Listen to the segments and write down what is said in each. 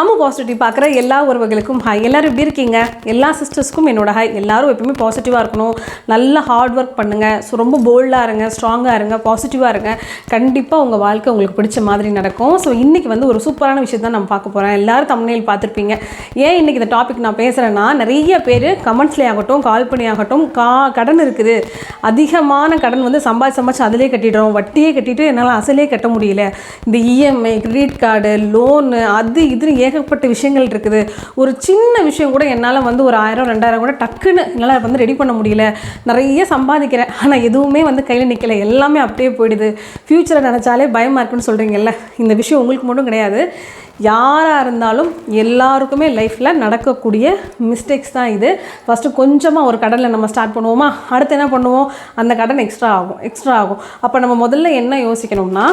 Ammu positive பார்க்குற எல்லா உறவுகளுக்கும் ஹாய் எல்லோரும் எப்படி இருக்கீங்க? எல்லா சிஸ்டர்ஸ்க்கும் என்னோட ஹாய் எல்லோரும் எப்பவுமே பாசிட்டிவாக இருக்கணும். நல்லா ஹார்ட் ஒர்க் பண்ணுங்கள் ஸோ ரொம்ப போல்டாக இருங்க ஸ்ட்ராங்காக இருங்க பாசிட்டிவாக இருங்க. கண்டிப்பாக உங்கள் வாழ்க்கை உங்களுக்கு பிடிச்ச மாதிரி நடக்கும். ஸோ இன்றைக்கி வந்து ஒரு சூப்பரான விஷயம் தான் நம்ம பார்க்க போகிறேன் எல்லோரும் தமிழில் பார்த்துருப்பீங்க. ஏன் இன்றைக்கி இந்த டாபிக் நான் பேசுகிறேன்னா நிறைய பேர் கமெண்ட்ஸ்லேயே ஆகட்டும் கால் பண்ணி ஆகட்டும் கா கடன் இருக்குது. அதிகமான கடன் வந்து சம்பாதி சம்பாதிச்சு அதிலே கட்டிடுறோம். வட்டியே கட்டிட்டு என்னால் அசலே கட்ட முடியல. இந்த இஎம்ஐ கிரெடிட் கார்டு லோனு அது இதுன்னு ஏகப்பட்ட விஷயங்கள் இருக்குது. ஒரு சின்ன விஷயம் கூட என்னால் வந்து ஒரு ஆயிரம் ரெண்டாயிரம் கூட டக்குன்னு என்னால் வந்து ரெடி பண்ண முடியல. நிறைய சம்பாதிக்கிறேன். ஆனால் எதுவுமே வந்து கையில் நிற்கல எல்லாமே அப்படியே போயிடுது. ஃப்யூச்சரை நினச்சாலே பயமாக இருக்குன்னு சொல்கிறீங்கல்ல இந்த விஷயம் உங்களுக்கு மட்டும் கிடையாது. யாராக இருந்தாலும் எல்லாருக்குமே லைஃப்பில் நடக்கக்கூடிய மிஸ்டேக்ஸ் தான் இது. ஃபஸ்ட்டு கொஞ்சமாக ஒரு கடனில் நம்ம ஸ்டார்ட் பண்ணுவோமா? அடுத்து என்ன பண்ணுவோம்? அந்த கடன் எக்ஸ்ட்ரா ஆகும். எக்ஸ்ட்ரா ஆகும். அப்போ நம்ம முதல்ல என்ன யோசிக்கணும்னா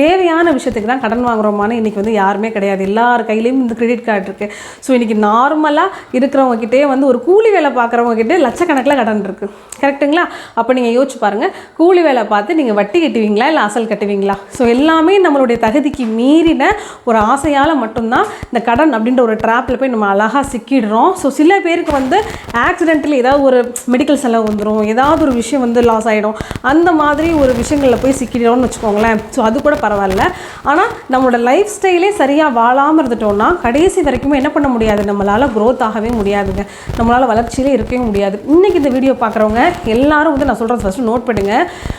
தேவையான விஷயத்துக்கு தான் கடன் வாங்குறோமான்னு இன்றைக்கி வந்து யாருமே கிடையாது. எல்லார் கையிலையும் இந்த கிரெடிட் கார்டு இருக்குது ஸோ இன்றைக்கி நார்மலாக இருக்கிறவங்ககிட்டே வந்து ஒரு கூலி வேலை பார்க்குறவங்ககிட்ட லட்சக்கணக்கில் கடன் இருக்குது கரெக்ட்டுங்களா அப்போ நீங்கள் யோசிச்சு பாருங்கள் கூலி வேலை பார்த்து நீங்கள் வட்டி கட்டுவீங்களா? இல்லை அசல் கட்டுவீங்களா? ஸோ எல்லாமே நம்மளுடைய தகுதிக்கு மீறின ஒரு ஆசையால் மட்டும்தான் இந்த கடன் அப்படின்ற ஒரு ட்ராப்பில் போய் நம்ம அழகாக சிக்கிடுறோம். ஸோ சில பேருக்கு வந்து ஆக்சிடென்ட்டில் ஏதாவது ஒரு மெடிக்கல் செலவு வந்துடும் ஏதாவது ஒரு விஷயம் வந்து லாஸ் ஆகிடும் அந்த மாதிரி ஒரு விஷயங்களில் போய் சிக்கிடுறோம்னு வச்சுக்கோங்களேன். ஸோ அது கூட பரவாயில்ல. ஆனால் நம்மளோட லைஃப் ஸ்டைலே சரியாக வாழாமல் இருந்துட்டோம்னா கடைசி வரைக்குமே என்ன பண்ண முடியாது? நம்மளால் க்ரோத் ஆகவே முடியாதுங்க. நம்மளால் வளர்ச்சியிலே இருக்கவே முடியாது. இன்றைக்கி இந்த வீடியோ பார்க்குறவங்க எல்லாரும் வந்து நான் சொல்கிறது ஃபஸ்ட்டு நோட் பண்ணுங்க.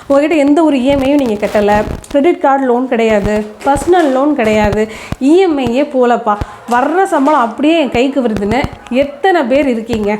உங்ககிட்ட எந்த ஒரு இஎம்ஐயும் நீங்கள் கட்டலை. கிரெடிட் கார்டு லோன் கிடையாது. பர்சனல் லோன் கிடையாது. இஎம்ஐயே போலப்பா. வர்ற சம்பளம் அப்படியே என் கைக்கு வருதுன்னு எத்தனை பேர் இருக்கீங்க?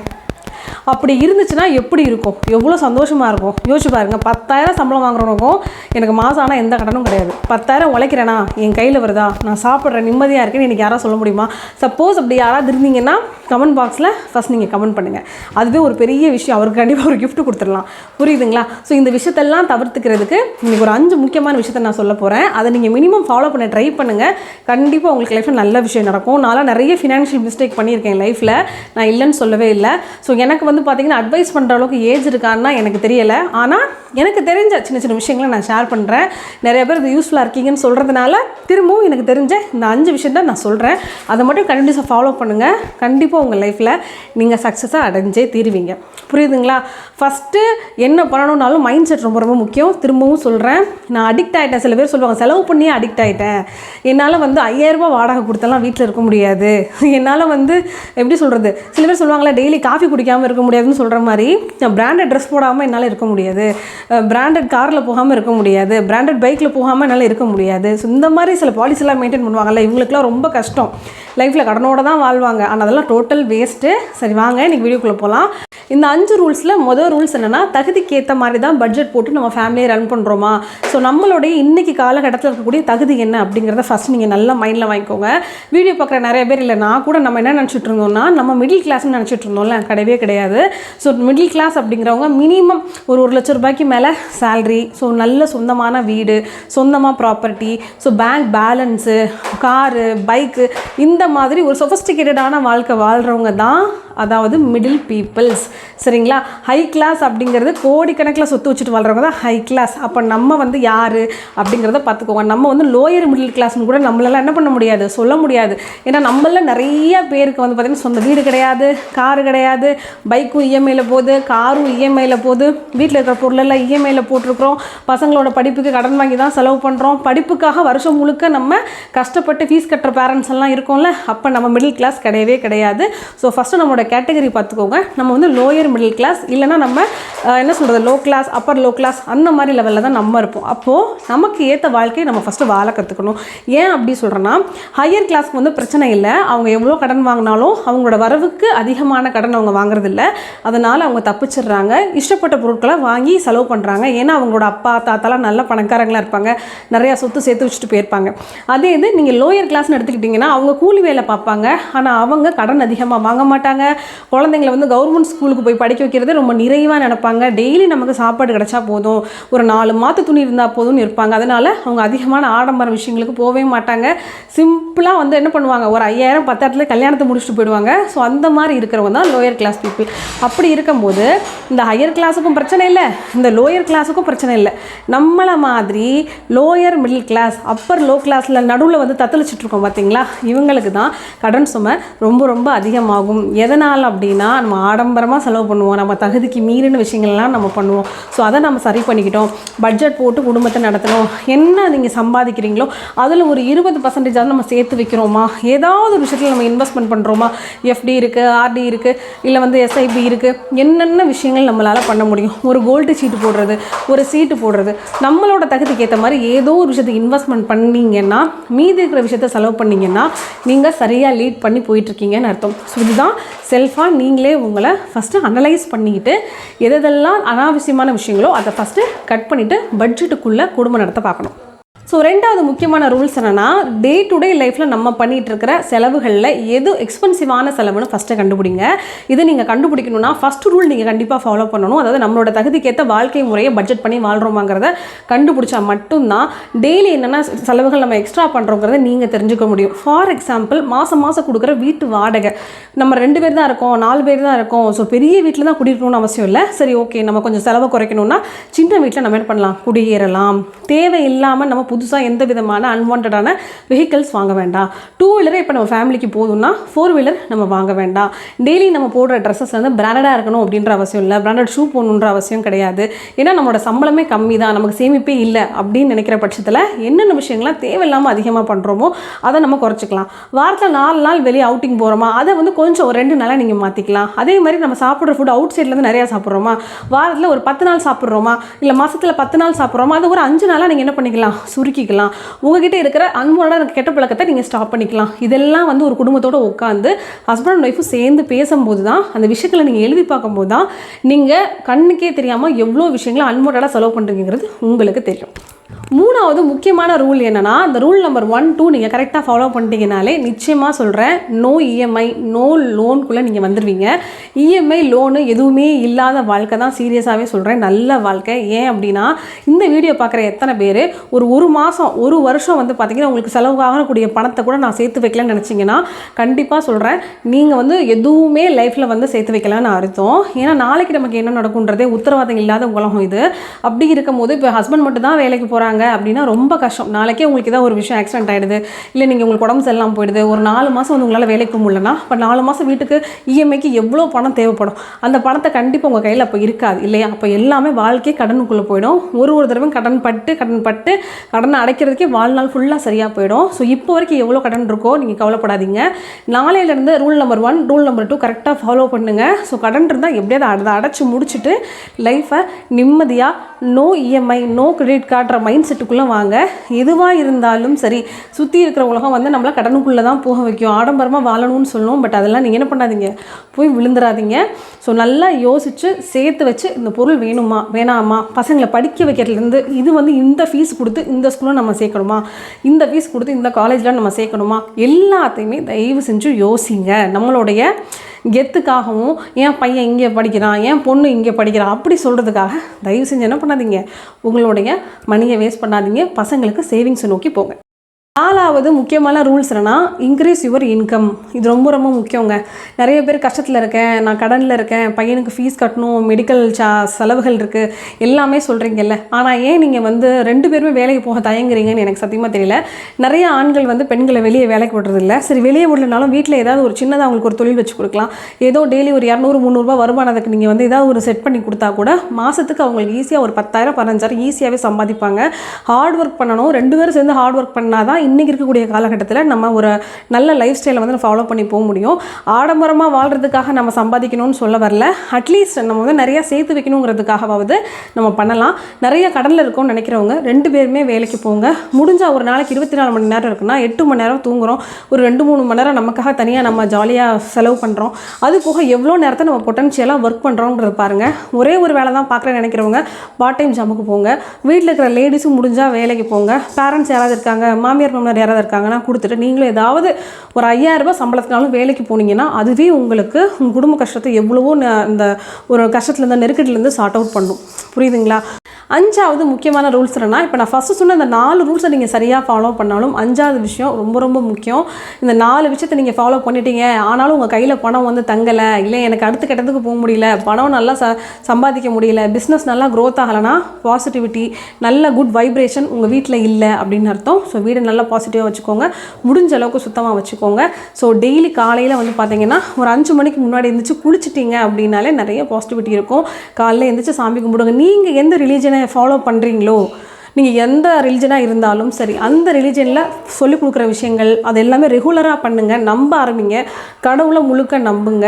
அப்படி இருந்துச்சுன்னா எப்படி இருக்கும்? எவ்வளோ சந்தோஷமாக இருக்கும்? யோசிச்சு பாருங்கள் பத்தாயிரம் சம்பளம் வாங்குறவனுக்கும் எனக்கு மாதம் ஆனால் எந்த கடனும் கிடையாது. பத்தாயிரம் உழைக்கிறேனா என் கையில் வருதா? நான் சாப்பிட்றேன் நிம்மதியாக இருக்கேன்னு எனக்கு யாராவது சொல்ல முடியுமா? சப்போஸ் அப்படி யாராவது இருந்தீங்கன்னா கமெண்ட் பாக்ஸில் ஃபஸ்ட் நீங்கள் கமெண்ட் பண்ணுங்கள் அதுவே ஒரு பெரிய விஷயம். அவருக்கு கண்டிப்பாக ஒரு கிஃப்ட் கொடுத்துடலாம். புரியுதுங்களா? ஸோ இந்த விஷயத்தெல்லாம் தவிர்த்துக்கிறதுக்கு இன்றைக்கி ஒரு அஞ்சு முக்கியமான விஷயத்தை நான் சொல்ல போகிறேன் அதை நீங்கள் மினிமம் ஃபாலோ பண்ண ட்ரை பண்ணுங்கள் கண்டிப்பாக உங்களுக்கு லைஃப்பில் நல்ல விஷயம் நடக்கும். நான்லாம் நிறைய ஃபினான்ஷியல் மிஸ்டேக் பண்ணியிருக்கேன் லைஃப்பில் நான் இல்லைன்னு சொல்லவே இல்லை. ஸோ எனக்கு வந்து பார்த்தீங்கன்னா அட்வைஸ் பண்ணுற அளவுக்கு ஏஜ் இருக்கான்னா எனக்கு தெரியலை. ஆனால் எனக்கு தெரிஞ்ச சின்ன சின்ன விஷயங்களை நான் ஷேர் பண்ணுறேன் நிறைய பேர் இது யூஸ்ஃபுல்லாக இருக்கீங்கன்னு சொல்கிறதுனால திரும்பவும் எனக்கு தெரிஞ்ச இந்த அஞ்சு விஷயம் தான் நான் சொல்கிறேன் அதை மட்டும் கண்டினியூஸாக ஃபாலோ பண்ணுங்கள் கண்டிப்பாக உங்கள் லைஃப்பில் நீங்கள் சக்ஸஸாக அடைஞ்சே தீருவீங்க. புரியுதுங்களா? ஃபஸ்ட்டு என்ன பண்ணணும்னாலும் மைண்ட் செட் ரொம்ப ரொம்ப முக்கியம். திரும்பவும் சொல்கிறேன் நான் அடிக்ட் ஆகிட்டேன் சில பேர் சொல்லுவாங்க செலவு பண்ணியே அடிக்ட் ஆகிட்டேன் என்னால் வந்து ஐயாயிரரூபா வாடகை கொடுத்தெல்லாம் வீட்டில் இருக்க முடியாது. என்னால் வந்து எப்படி சொல்கிறது சில பேர் சொல்லுவாங்களே டெய்லி காஃபி குடிக்காமல் இருக்க முடியாதுன்னு சொல்கிற மாதிரி நான் பிராண்டட் ட்ரெஸ் போடாமல் என்னால் இருக்க முடியாது. பிராண்டட் காரில் போகாமல் இருக்க முடியாது. பிராண்டட் பைக்கில் போகாமல் என்னால் இருக்க முடியாது. ஸோ இந்த மாதிரி சில பாலிசிலாம் மெயின்டைன் பண்ணுவாங்கல்ல இவங்களுக்குலாம் ரொம்ப கஷ்டம். லைஃப்பில் கடனோட தான் வாழ்வாங்க. ஆனால் அதெல்லாம் டோட்டல் வேஸ்ட்டு சரி வாங்க இன்றைக்கி வீடியோக்குள்ளே போகலாம் இந்த அஞ்சு ரூல்ஸில் மொதல் ரூல்ஸ் என்னென்னா தகுதிக்கு ஏற்ற மாதிரி தான் பட்ஜெட் போட்டு நம்ம ஃபேமிலியை ரன் பண்ணுறோமா ஸோ நம்மளுடைய இன்றைக்கி காலகட்டத்தில் இருக்கக்கூடிய தகுதி என்ன அப்படிங்கிறத ஃபஸ்ட் நீங்கள் நல்லா மைண்டில் வாங்கிக்கோங்க. வீடியோ பார்க்குற நிறைய பேர் இல்லை நான் கூட நம்ம என்ன நினச்சிட்டு இருந்தோம்னா நம்ம மிடில் கிளாஸ்னு நினச்சிட்டு இருந்தோம்ல கிடையவே கிடையாது. ஸோ மிடில் கிளாஸ் அப்படிங்கிறவங்க மினிமம் ஒரு ஒரு லட்ச ரூபாய்க்கு மேலே சேல்ரி ஸோ நல்ல சொந்தமான வீடு சொந்தமாக property so bank balance car bike இந்த மாதிரி ஒரு சொஃபஸ்டிகேட்டடான வாழ்க்கை வாழ்கிறவங்க தான் அதாவது மிடில் பீப்புள்ஸ் சரிங்களா? ஹை கிளாஸ் அப்படிங்கிறது கோடிக்கணக்கில் சொத்து வச்சுட்டு வாழ்கிறவங்க தான் ஹை கிளாஸ் அப்போ நம்ம வந்து யார் அப்படிங்கிறத பார்த்துக்கோங்க. நம்ம வந்து லோயர் மிடில் கிளாஸ்னு கூட நம்மளால என்ன பண்ண முடியாது? சொல்ல முடியாது. ஏன்னா நம்மள நிறைய பேருக்கு வந்து பார்த்திங்கன்னா சொந்த வீடு கிடையாது காரு கிடையாது பைக்கும் இஎம்ஐயில் போகுது காரும் இஎம்ஐயில் போகுது. வீட்டில் இருக்கிற பொருளெல்லாம் இஎம்ஐயில் போட்டிருக்கிறோம். பசங்களோட படிப்புக்கு கடன் வாங்கி தான் செலவு பண்ணுறோம் படிப்புக்காக வருஷம் முழுக்க நம்ம கஷ்டப்பட்டு ஃபீஸ் கட்டுற பேரண்ட்ஸ் எல்லாம் இருக்கோம்ல அப்போ நம்ம மிடில் கிளாஸ் கிடையவே கிடையாது. ஸோ ஃபஸ்ட்டு நம்மளோட கேட்டகரி பார்த்துக்கோங்க. நம்ம வந்து லோ லோயர் மிடில் கிளாஸ் இல்லைனா நம்ம என்ன சொல்கிறது low class upper low class அந்த மாதிரி லெவலில் தான் நம்ம இருப்போம். அப்போது நமக்கு ஏற்ற வாழ்க்கையை நம்ம ஃபஸ்ட்டு வாழ கற்றுக்கணும் ஏன் அப்படி சொல்கிறேன்னா ஹையர் கிளாஸ்க்கு வந்து பிரச்சனை இல்லை. அவங்க எவ்வளோ கடன் வாங்கினாலும் அவங்களோட வரவுக்கு அதிகமான கடன் அவங்க வாங்குறதில்ல. அதனால் அவங்க தப்பிச்சிடுறாங்க. இஷ்டப்பட்ட பொருட்களை வாங்கி செலவு பண்ணுறாங்க ஏன்னா அவங்களோட அப்பா தாத்தாலாம் நல்ல பணக்காரங்களாக இருப்பாங்க. நிறையா சொத்து சேர்த்து வச்சுட்டு போயிருப்பாங்க. அதே இது நீங்கள் லோயர் கிளாஸ்னு எடுத்துக்கிட்டிங்கன்னா அவங்க கூலி வேலை பார்ப்பாங்க. ஆனால் அவங்க கடன் அதிகமாக வாங்க மாட்டாங்க. குழந்தைங்களை வந்து கவர்மெண்ட் ஸ்கூலுக்கு ஸ்கூலுக்கு போய் படிக்க வைக்கிறது ரொம்ப நிறைவாக நினைப்பாங்க. டெய்லி நமக்கு சாப்பாடு கிடைச்சா போதும். ஒரு நாலு மாற்று துணி இருந்தால் போதும்னு இருப்பாங்க. அதனால் அவங்க அதிகமான ஆடம்பர விஷயங்களுக்கு போகவே மாட்டாங்க. சிம்பிளாக வந்து என்ன பண்ணுவாங்க? ஒரு ஐயாயிரம் பத்தாயிரத்துல கல்யாணத்தை முடிச்சுட்டு போயிடுவாங்க. ஸோ அந்த மாதிரி இருக்கிறவங்க தான் லோயர் கிளாஸ் பீப்புள் அப்படி இருக்கும்போது இந்த ஹையர் கிளாஸுக்கும் பிரச்சனை இல்லை. இந்த லோயர் கிளாஸுக்கும் பிரச்சனை இல்லை. நம்மளை மாதிரி lower middle class upper low கிளாஸில் நடுவில் வந்து தத்தளிச்சிட்ருக்கோம் பார்த்தீங்களா இவங்களுக்கு தான் கடன் சுமை ரொம்ப ரொம்ப அதிகமாகும். எதனால் அப்படின்னா நம்ம ஆடம்பரமாக செலவு பண்ணுவோம். நம்ம தகுதிக்கு மீறின விஷயங்கள்லாம் நம்ம பண்ணுவோம். ஸோ அதை நம்ம சரி பண்ணிக்கிட்டோம். பட்ஜெட் போட்டு குடும்பத்தை நடத்தணும். என்ன நீங்கள் சம்பாதிக்கிறீங்களோ அதில் ஒரு இருபது பர்சன்டேஜாவது நம்ம சேர்த்து வைக்கிறோமா? ஏதாவது ஒரு விஷயத்தில் நம்ம இன்வெஸ்ட்மெண்ட் பண்ணுறோமா எஃப்டி இருக்குது ஆர்டி இருக்குது இல்லை வந்து எஸ்ஐபி இருக்குது என்னென்ன விஷயங்கள் நம்மளால் பண்ண முடியும்? ஒரு கோல்டு சீட்டு போடுறது ஒரு சீட்டு போடுறது நம்மளோட தகுதிக்கு ஏற்ற மாதிரி ஏதோ ஒரு விஷயத்தை இன்வெஸ்ட்மெண்ட் பண்ணீங்கன்னா மீதி இருக்கிற விஷயத்த செலவு பண்ணிங்கன்னா நீங்கள் சரியாக லீட் பண்ணி போயிட்டுருக்கீங்கன்னு அர்த்தம். ஸோ இதுதான் செல்ஃபாக நீங்களே உங்களை ஃபஸ்ட்டு அனலைஸ் பண்ணிக்கிட்டு எதெல்லாம் அனாவசியமான விஷயங்களோ அதை ஃபஸ்ட்டு கட் பண்ணிவிட்டு பட்ஜெட்டுக்குள்ளே குடும்பம் நடத்த பார்க்கணும். ஸோ ரெண்டாவது முக்கியமான ரூல்ஸ் என்னென்னா டே டு டே லைஃப்பில் நம்ம பண்ணிகிட்டு இருக்கிற செலவுகளில் எது எக்ஸ்பென்சிவான செலவுன்னு ஃபஸ்ட்டு கண்டுபிடிங்க. இது நீங்கள் கண்டுபிடிக்கணும்னா ஃபஸ்ட் ரூல் நீங்கள் கண்டிப்பாக ஃபாலோ பண்ணணும். அதாவது நம்மளோட தகுதிக்கேற்ற வாழ்க்கை முறையை பட்ஜெட் பண்ணி வாழ்கிறோமாங்கிறத கண்டுபிடிச்சா மட்டும்தான் டெய்லி என்னென்ன செலவுகள் நம்ம எக்ஸ்ட்ரா பண்ணுறோங்கிறத நீங்கள் தெரிஞ்சுக்க முடியும். ஃபார் எக்ஸாம்பிள் மாதம் மாதம் கொடுக்குற வீட்டு வாடகை. நம்ம ரெண்டு பேர் தான் இருக்கோம் நாலு பேர் தான் இருக்கோம். ஸோ பெரிய வீட்டில் தான் குடியிருக்கணும்னு அவசியம் இல்லை. சரி ஓகே நம்ம கொஞ்சம் செலவை குறைக்கணும்னா சின்ன வீட்டில் நம்ம என்ன பண்ணலாம்? குடியேறலாம். தேவையில்லாமல் நம்ம புதுசாக எந்த விதமான அன்வான்டான வெஹிக்கல்ஸ் வாங்க வேண்டாம். டூ வீலரே இப்போ நம்ம ஃபேமிலிக்கு போதும்னா ஃபோர் வீலர் நம்ம வாங்க வேண்டாம். டெய்லி நம்ம போடுற ட்ரெஸ்ஸஸ் வந்து பிராண்டடாக இருக்கணும் அப்படின்ற அவசியம் இல்லை. பிராண்டட் ஷூ போடணுன்ற அவசியம் கிடையாது. ஏன்னா நம்மளோட சம்பளமே கம்மி தான் நமக்கு சேமிப்பே இல்லை அப்படின்னு நினைக்கிற பட்சத்தில் என்னென்ன விஷயங்கள்லாம் தேவையில்லாமல் அதிகமாக பண்ணுறோமோ அதை நம்ம குறைச்சிக்கலாம். வாரத்தில் நாலு நாள் வெளியே அவுட்டிங் போகிறோமா அதை வந்து கொஞ்சம் ஒரு ரெண்டு நாளாக நீங்கள் மாற்றிக்கலாம் அதே மாதிரி நம்ம சாப்பிட்ற ஃபுட் அவுட் சைட்லேருந்து நிறையா சாப்பிட்றோமா வாரத்தில் ஒரு பத்து நாள் சாப்பிட்றோமா இல்லை மாதத்தில் பத்து நாள் சாப்பிட்றோமா அது ஒரு அஞ்சு நாளாக நீங்கள் என்ன பண்ணிக்கலாம்? சுருக்கிக்கலாம் உங்ககிட்ட இருக்கிற அன்போட கெட்ட பழக்கத்தை நீங்கள் ஸ்டாப் பண்ணிக்கலாம். இதெல்லாம் வந்து ஒரு குடும்பத்தோடு உட்காந்து ஹஸ்பண்ட் அண்ட் ஒய்ஃபும் சேர்ந்து பேசும்போது தான் அந்த விஷயங்களை நீங்கள் எழுதி பார்க்கும்போது தான் நீங்கள் கண்ணுக்கே தெரியாமல் எவ்வளோ விஷயங்களை அன்மோட்டடாக செலவு பண்ணுறீங்கிறது உங்களுக்கு தெரியும். மூணாவது முக்கியமான ரூல் என்னென்னா அந்த ரூல் நம்பர் ஒன் டூ நீங்கள் கரெக்டாக ஃபாலோ பண்ணிட்டீங்கனாலே நிச்சயமாக சொல்கிறேன் நோ இஎம்ஐ நோ லோனுக்குள்ளே நீங்கள் வந்துடுவீங்க இஎம்ஐ லோனு எதுவுமே இல்லாத வாழ்க்கை தான் சீரியஸாகவே சொல்கிறேன் நல்ல வாழ்க்கை. ஏன் அப்படின்னா இந்த வீடியோ பார்க்குற எத்தனை பேர் ஒரு ஒரு மாதம் ஒரு வருஷம் வந்து பார்த்திங்கன்னா உங்களுக்கு செலவாகக்கூடிய பணத்தை கூட நான் சேர்த்து வைக்கலன்னு நினச்சிங்கன்னா கண்டிப்பாக சொல்கிறேன் நீங்கள் வந்து எதுவுமே லைஃப்பில் வந்து சேர்த்து வைக்கலான்னு அர்த்தம். ஏன்னா நாளைக்கு நமக்கு என்ன நடக்குன்றதே உத்தரவாதம் இல்லாத உலகம் இது. அப்படி இருக்கும்போது இப்போ ஹஸ்பண்ட் மட்டும் தான் வேலைக்கு போகிறாங்க அப்படின்னா ரொம்ப கஷ்டம். நாளைக்கே உங்களுக்கு ஏதாவது ஒரு விஷயம் ஆக்சிடென்ட் ஆகிடுது இல்லை நீங்கள் உங்களுக்கு உடம்பு சரியில்லாமல் போயிடுது ஒரு நாலு மாதம் வந்து உங்களால் வேலைக்கு போக முடியலன்னா இப்போ நாலு மாதம் வீட்டுக்கு இஎம்ஐக்கு எவ்வளோ பணம் தேவைப்படும்? அந்த பணத்தை கண்டிப்பாக உங்கள் கையில் அப்போ இருக்காது இல்லையா? அப்போ எல்லாமே வாழ்க்கையே கடனுக்குள்ளே போயிடும். ஒரு ஒரு தடவை கடன் பட்டு கடன் பட்டு கடனை அடைக்கிறதுக்கே வாழ்நாள் ஃபுல்லாக சரியாக போயிடும். ஸோ இப்போ வரைக்கும் எவ்வளோ கடன் இருக்கோ நீங்கள் கவலைப்படாதீங்க. நாளையிலேருந்து rule number one rule number two கரெக்டாக ஃபாலோ பண்ணுங்கள் ஸோ கடன் இருந்தால் எப்படியாவது அதை அடைச்சி முடிச்சுட்டு லைஃப்பை நிம்மதியாக நோ இஎம்ஐ நோ கிரெடிட் கார்டுற மைண்ட் செட்டுக்குள்ளே வாங்க. எதுவாக இருந்தாலும் சரி சுற்றி இருக்கிற உலகம் வந்து நம்மளை கடனுக்குள்ளே தான் போக வைக்கும். ஆடம்பரமாக வாழணும்னு சொல்லணும் பட் அதெல்லாம் நீங்கள் என்ன பண்ணாதீங்க. போய் விழுந்துடாதீங்க ஸோ நல்லா யோசித்து சேர்த்து வச்சு இந்த பொருள் வேணுமா வேணாமா? பசங்களை படிக்க வைக்கிறதுலேருந்து இது வந்து இந்த ஃபீஸ் கொடுத்து இந்த ஸ்கூலில் நம்ம சேர்க்கணுமா? இந்த ஃபீஸ் கொடுத்து இந்த காலேஜில் நம்ம சேர்க்கணுமா? எல்லாத்தையுமே தயவு செஞ்சு யோசிங்க. நம்மளுடைய கெத்துக்காகவும் என் பையன் இங்கே படிக்கிறான் என் பொண்ணு இங்கே படிக்கிறான் அப்படி சொல்கிறதுக்காக தயவு செஞ்சு என்ன பண்ணாதீங்க. உங்களுடைய மணியை வேஸ்ட் பண்ணாதீங்க. பசங்களுக்கு சேவிங்ஸை நோக்கி போங்க. நாலாவது முக்கியமான ரூல்ஸ் என்னன்னா இன்க்ரீஸ் யுவர் இன்கம் இது ரொம்ப ரொம்ப முக்கியங்க. நிறைய பேர் கஷ்டத்தில் இருக்கேன் நான் கடனில் இருக்கேன் பையனுக்கு ஃபீஸ் கட்டணும் மெடிக்கல் சா செலவுகள் இருக்குது எல்லாமே சொல்கிறீங்கல்ல ஆனால் ஏன் நீங்கள் வந்து ரெண்டு பேருமே வேலைக்கு போக தயங்குறீங்கன்னு எனக்கு சத்தியமாக தெரியல. நிறைய ஆண்கள் வந்து பெண்களை வெளியே வேலைக்கு விடுறதில்ல. சரி வெளியே விடலனாலும் வீட்டில் ஏதாவது ஒரு சின்னதாக அவங்களுக்கு ஒரு தொழில் வச்சு கொடுக்கலாம். ஏதோ டெய்லி ஒரு இரநூறு முந்நூறுரூவா வருமானத்துக்கு நீங்கள் வந்து ஏதாவது ஒரு செட் பண்ணி கொடுத்தா கூட மாதத்துக்கு அவங்களுக்கு ஈஸியாக ஒரு பத்தாயிரம் பதினஞ்சாயிரம் ஈஸியாகவே சம்பாதிப்பாங்க. ஹார்ட் ஒர்க் பண்ணணும். ரெண்டு பேரும் சேர்ந்து ஹார்ட் ஒர்க் பண்ணால் தான் இன்றைக்கி இருக்கக்கூடிய காலகட்டத்தில் நம்ம ஒரு நல்ல லைஃப் ஸ்டைலை வந்து ஃபாலோ பண்ணி போக முடியும். ஆடம்பரமாக வாழ்கிறதுக்காக நம்ம சம்பாதிக்கணும்னு சொல்ல வரல. அட்லீஸ்ட் நம்ம வந்து நிறையா சேர்த்து வைக்கணுங்கிறதுக்காகவாவது நம்ம பண்ணலாம். நிறைய கடனில் இருக்கோம்னு நினைக்கிறவங்க ரெண்டு பேருமே வேலைக்கு போங்க. முடிஞ்சால் ஒரு நாளைக்கு இருபத்தி நாலு மணி நேரம் இருக்குன்னா எட்டு மணி நேரம் தூங்குறோம். ஒரு ரெண்டு மூணு மணி நேரம் நமக்காக தனியாக நம்ம ஜாலியாக செலவு பண்ணுறோம் அது போக எவ்வளோ நேரத்தை நம்ம பொட்டன்ஷியலாக ஒர்க் பண்ணுறோங்கிறது பாருங்கள் ஒரே ஒரு வேலை தான் பார்க்குறேன்னு நினைக்கிறவங்க பார்ட் டைம் ஜாமுக்கு போங்க. வீட்டில் இருக்கிற லேடிஸும் முடிஞ்சால் வேலைக்கு போங்க. பேரண்ட்ஸ் யாராவது இருக்காங்க மாமியார் முன்னாடி யாராவது இருக்காங்கன்னா கொடுத்துட்டு நீங்களும் ஏதாவது ஒரு ஐயாயிரம் ரூபாய் சம்பளத்தினாலும் வேலைக்கு போனீங்கன்னா அதுவே உங்களுக்கு உங்கள் குடும்ப கஷ்டத்தை எவ்வளவோ இந்த ஒரு கஷ்டத்துலேருந்து நெருக்கடியிலேருந்து சார்ட் அவுட் பண்ணும். புரியுதுங்களா? அஞ்சாவது முக்கியமான ரூல்ஸ் என்னன்னா இப்போ நான் ஃபஸ்ட்டு சொன்ன இந்த நாலு ரூல்ஸை நீங்கள் சரியாக ஃபாலோ பண்ணாலும் அஞ்சாவது விஷயம் ரொம்ப ரொம்ப முக்கியம். இந்த நாலு விஷயத்தை நீங்கள் ஃபாலோ பண்ணிட்டீங்க. ஆனாலும் உங்கள் கையில் பணம் வந்து தங்கலை. இல்லை எனக்கு அடுத்த கட்டத்துக்கு போக முடியல. பணம் நல்லா ச சம்பாதிக்க முடியல. பிஸ்னஸ் நல்லா க்ரோத் ஆகலைன்னா பாசிட்டிவிட்டி நல்ல குட் வைப்ரேஷன் உங்கள் வீட்டில் இல்லை அப்படின்னு அர்த்தம். ஸோ வீடு நல்லா பாசிட்டிவாக வச்சுக்கோங்க. முடிஞ்ச அளவுக்கு சுத்தமாக வச்சுக்கோங்க. ஸோ டெய்லி காலையில் வந்து பார்த்தீங்கன்னா ஒரு அஞ்சு மணிக்கு முன்னாடி எழுந்திரிச்சு குளிச்சிட்டீங்க அப்படின்னாலே நிறைய பாசிட்டிவிட்டி இருக்கும். காலையில் எழுந்திரிச்சு சாமி கும்பிடுங்க. நீங்கள் எந்த ரிலீஜனை ஃபாலோ பண்ணுறீங்களோ நீங்கள் எந்த ரிலிஜனாக இருந்தாலும் சரி அந்த ரிலிஜனில் சொல்லிக் கொடுக்குற விஷயங்கள் அது எல்லாமே ரெகுலராக பண்ணுங்கள் நம்ப ஆரம்பிங்க. கடவுளை முழுக்க நம்புங்க.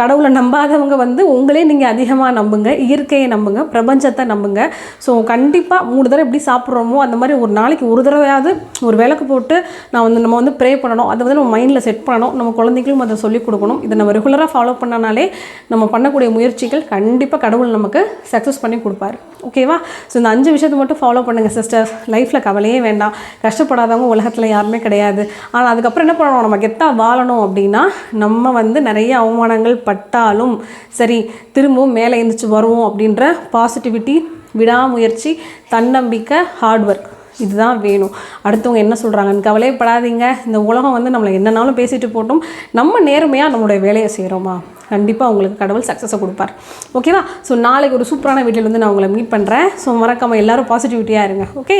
கடவுளை நம்பாதவங்க வந்து உங்களே நீங்கள் அதிகமாக நம்புங்க இயற்கையை நம்புங்க பிரபஞ்சத்தை நம்புங்க. ஸோ கண்டிப்பாக மூணு தடவை எப்படி சாப்பிட்றோமோ அந்த மாதிரி ஒரு நாளைக்கு ஒரு தடவையாவது ஒரு விளக்கு போட்டு நான் வந்து நம்ம வந்து ப்ரே பண்ணணும். அதை வந்து நம்ம மைண்டில் செட் பண்ணணும். நம்ம குழந்தைகளும் அதை சொல்லிக் கொடுக்கணும். இதை நம்ம ரெகுலராக ஃபாலோ பண்ணனாலே நம்ம பண்ணக்கூடிய முயற்சிகள் கண்டிப்பாக கடவுள் நமக்கு சக்ஸஸ் பண்ணி கொடுப்பாரு. ஓகேவா ஸோ இந்த அஞ்சு விஷயத்தை மட்டும் ஃபாலோ பண்ணுங்கள் சிஸ்டர்ஸ் லைஃப்பில் கவலையே வேண்டாம். கஷ்டப்படாதவங்க உலகத்தில் யாருமே கிடையாது. ஆனால் அதுக்கப்புறம் என்ன பண்ணணும் நம்ம கெத்தாக வாழணும் அப்படின்னா நம்ம வந்து நிறைய அவமானங்கள் பட்டாலும் சரி திரும்பவும் மேலே எழுந்திரிச்சு வருவோம் அப்படின்ற பாசிட்டிவிட்டி விடாமுயற்சி தன்னம்பிக்கை ஹார்ட் ஒர்க் இதுதான் வேணும். அடுத்தவங்க என்ன சொல்கிறாங்கன்னு கவலையப்படாதீங்க இந்த உலகம் வந்து நம்மளை என்னன்னாலும் பேசிட்டு போட்டும். நம்ம நேர்மையாக நம்மளுடைய வேலையை செய்கிறோமா கண்டிப்பாக உங்களுக்கு கடவுள் சக்ஸஸை கொடுப்பார். ஓகேவா ஸோ நாளைக்கு ஒரு சூப்பரான வீட்டில் வந்து நான் உங்களை மீட் பண்ணுறேன் ஸோ மறக்காமல் எல்லோரும் பாசிட்டிவிட்டியாக இருங்க. Okay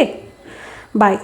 bye